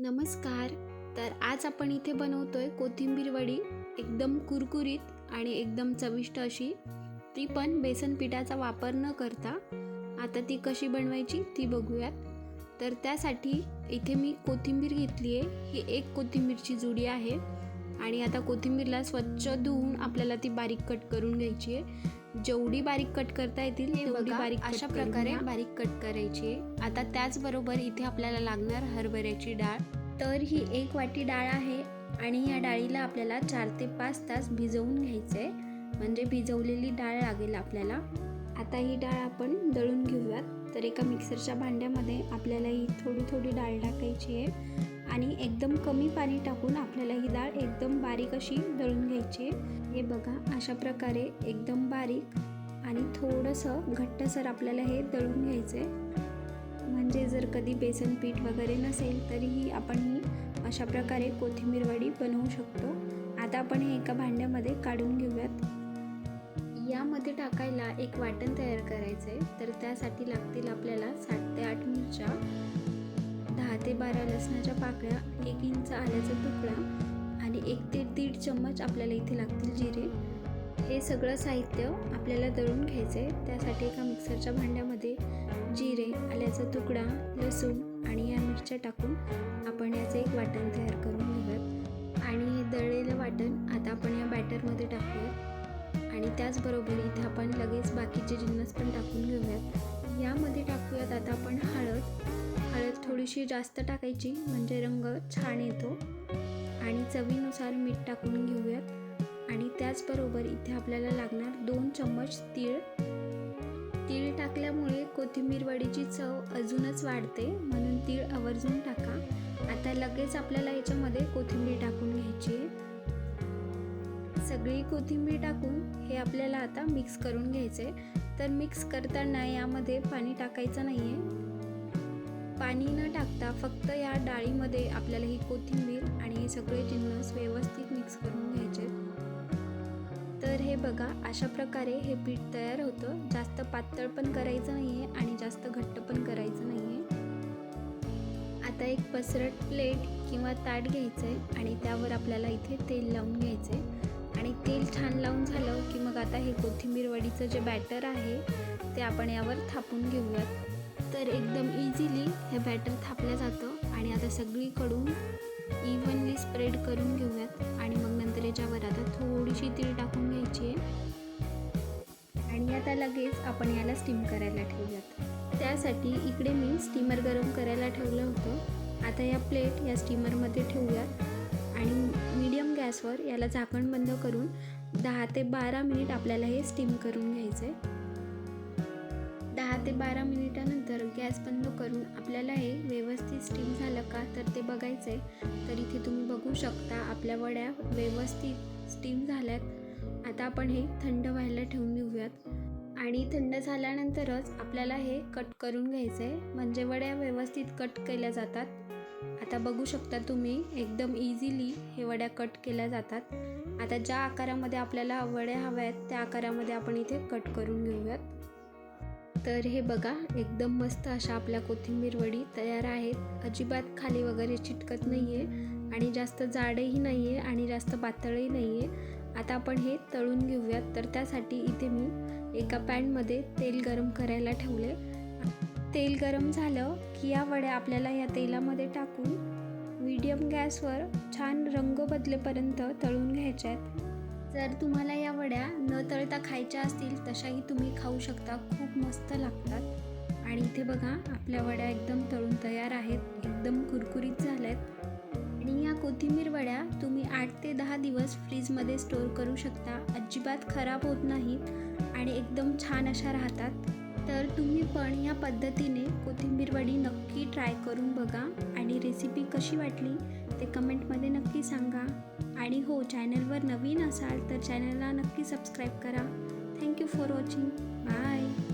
नमस्कार. तर आज आपण इथे बनवतोय कोथिंबीर वडी एकदम कुरकुरीत आणि एकदम चविष्ट अशी. ती पण बेसन पिठाचा वापर न करता. आता ती कशी बनवायची ती बघूयात. तर त्यासाठी इथे मी कोथिंबीर घेतली आहे ही एक कोथिंबीरची जुडी आहे. आणि आता कोथिंबीरला स्वच्छ धुवून आपल्याला ती बारीक कट करून घ्यायची आहे. जेवढी बारीक कट करता येतील तेवढी बारीक अशा प्रकारे बारीक कट करायची आहे. आता त्याचबरोबर इथे आपल्याला लागणार हरभऱ्याची डाळ. तर ही एक वाटी डाळ आहे आणि या डाळीला आपल्याला चार ते पाच तास भिजवून घ्यायचं आहे म्हणजे भिजवलेली डाळ लागेल आपल्याला. आता ही डाळ आपण दळून घेऊयात. तर एका मिक्सरच्या भांड्यामध्ये आपल्याला ही थोडी थोडी डाळ टाकायची आहे. आणि एकदम कमी पाणी टाकून आपल्याला ही डाळ एकदम बारीक अशी दळून घ्यायची आहे. हे बघा अशा प्रकारे एकदम बारीक आणि थोडंसं घट्टसर आपल्याला हे दळून घ्यायचं आहे म्हणजे जर कधी बेसन पीठ वगैरे नसेल तरीही आपण ही अशा प्रकारे कोथिंबीरवडी बनवू शकतो. आता आपण हे एका भांड्यामध्ये काढून घेऊयात. यामध्ये टाकायला एक वाटण तयार करायचं आहे तर त्यासाठी लागतील आपल्याला सात ते आठ मिरच्या. दहा ते बारा लसणाच्या पाकळ्या एक इंच आल्याचा तुकडा आणि एक ते दीड चम्मच आपल्याला इथे लागतील जिरे. हे सगळं साहित्य आपल्याला दळून घ्यायचं आहे त्यासाठी एका मिक्सरच्या भांड्यामध्ये जिरे आल्याचा तुकडा लसूण आणि या मिरच्या टाकून आपण याचं एक वाटण तयार करून घेऊयात. आणि हे दळलेलं वाटण आता आपण या बॅटरमध्ये टाकूयात. आणि त्याचबरोबर इथे आपण लगेच बाकीचे जिन्नस पण टाकून घेऊयात. यामध्ये टाकूयात आता आपण हळद. हळद थोडीशी जास्त टाकायची म्हणजे रंग छान येतो. आणि चवीनुसार मीठ टाकून घेऊयात. आणि त्याचबरोबर इथे आपल्याला लागणार दोन चम्मच तीळ. तीळ टाकल्यामुळे कोथिंबीर वडीची चव अजूनच वाढते म्हणून तीळ आवर्जून टाका. आता लगेच आपल्याला याच्यामध्ये कोथिंबीर टाकून घ्यायची आहे. सगळी कोथिंबीर टाकून हे आपल्याला आता मिक्स करून घ्यायचं आहे तर मिक्स करताना यामध्ये पाणी टाकायचं नाही आहे पाणी न टाकता फक्त या डाळीमध्ये आपल्याला ही कोथिंबीर आणि हे सगळे जिन्नस व्यवस्थित मिक्स करून घ्यायचे. तर हे बघा अशा प्रकारे हे पीठ तयार होतं. जास्त पातळ पण करायचं नाही आहे आणि जास्त घट्ट पण करायचं नाही आहे आता एक पसरट प्लेट किंवा ताट घ्यायचं आहे आणि त्यावर आपल्याला इथे तेल लावून घ्यायचं आहे आणि तेल छान लावून झालं की मग आता हे कोथिंबीर वडीचं जे बॅटर आहे ते आपण यावर थापून घेऊयात. तर एकदम इझिली हे बॅटर थापलं जातं. आणि आता सगळीकडून इव्हनली स्प्रेड करून घेऊयात. आणि मग नंतर याच्यावर आता थोडीशी तीळ टाकून घ्यायची आहे. आणि आता लगेच आपण याला स्टीम करायला ठेवूयात. त्यासाठी इकडे मी स्टीमर गरम करायला ठेवलं होतं. आता या प्लेट या स्टीमरमध्ये ठेवूयात. आणि मीडियम गॅसवर याला झाकण बंद करून दहा ते बारा मिनिट आपल्याला हे स्टीम करून घ्यायचं आहे ते बारा मिनिटानंतर गॅस बंद करून आपल्याला हे व्यवस्थित स्टीम झालं का तर ते बघायचं आहे तर इथे तुम्ही बघू शकता आपल्या वड्या व्यवस्थित स्टीम झाल्यात. आता आपण हे थंड व्हायला ठेवून देऊयात आणि थंड झाल्यानंतरच आपल्याला हे कट करून घ्यायचं आहे म्हणजे वड्या व्यवस्थित कट केल्या जातात. आता बघू शकता तुम्ही एकदम इझिली हे वड्या कट केल्या जातात. आता ज्या आकारामध्ये आपल्याला वड्या हव्या आहेत त्या आकारामध्ये आपण इथे कट करून घेऊयात. तर हे बघा एकदम मस्त अशा आपल्या कोथिंबीर वडी तयार आहेत. अजिबात खाली वगैरे चिटकत नाही आहे आणि जास्त जाडही नाही आहे आणि जास्त पातळही नाही आहे आता आपण हे तळून घेऊयात. तर त्यासाठी इथे मी एका पॅनमध्ये तेल गरम करायला ठेवले तेल गरम झालं की या वड्या आपल्याला या तेलामध्ये टाकून मीडियम गॅसवर छान रंग बदलेपर्यंत तळून घ्यायच्या आहेत जर तुम्हाला या वड्या न तळता खायच्या असतील तशाही तुम्ही खाऊ शकता. खूप मस्त लागतात. आणि इथे बघा आपल्या वड्या एकदम तळून तयार आहेत. एकदम कुरकुरीत झाल्यात. आणि या कोथिंबीर वड्या तुम्ही आठ ते दहा दिवस फ्रीजमध्ये स्टोर करू शकता. अजिबात खराब होत नाहीत आणि एकदम छान अशा राहतात. तर तुम्ही पण या पद्धतीने कोथिंबीर वडी नक्की ट्राय करून बघा. आणि रेसिपी कशी वाटली ते कमेंटमध्ये नक्की सांगा. आणि हो चॅनलवर नवीन असाल तर चॅनलला नक्की सबस्क्राईब करा. Thank you for watching. Bye.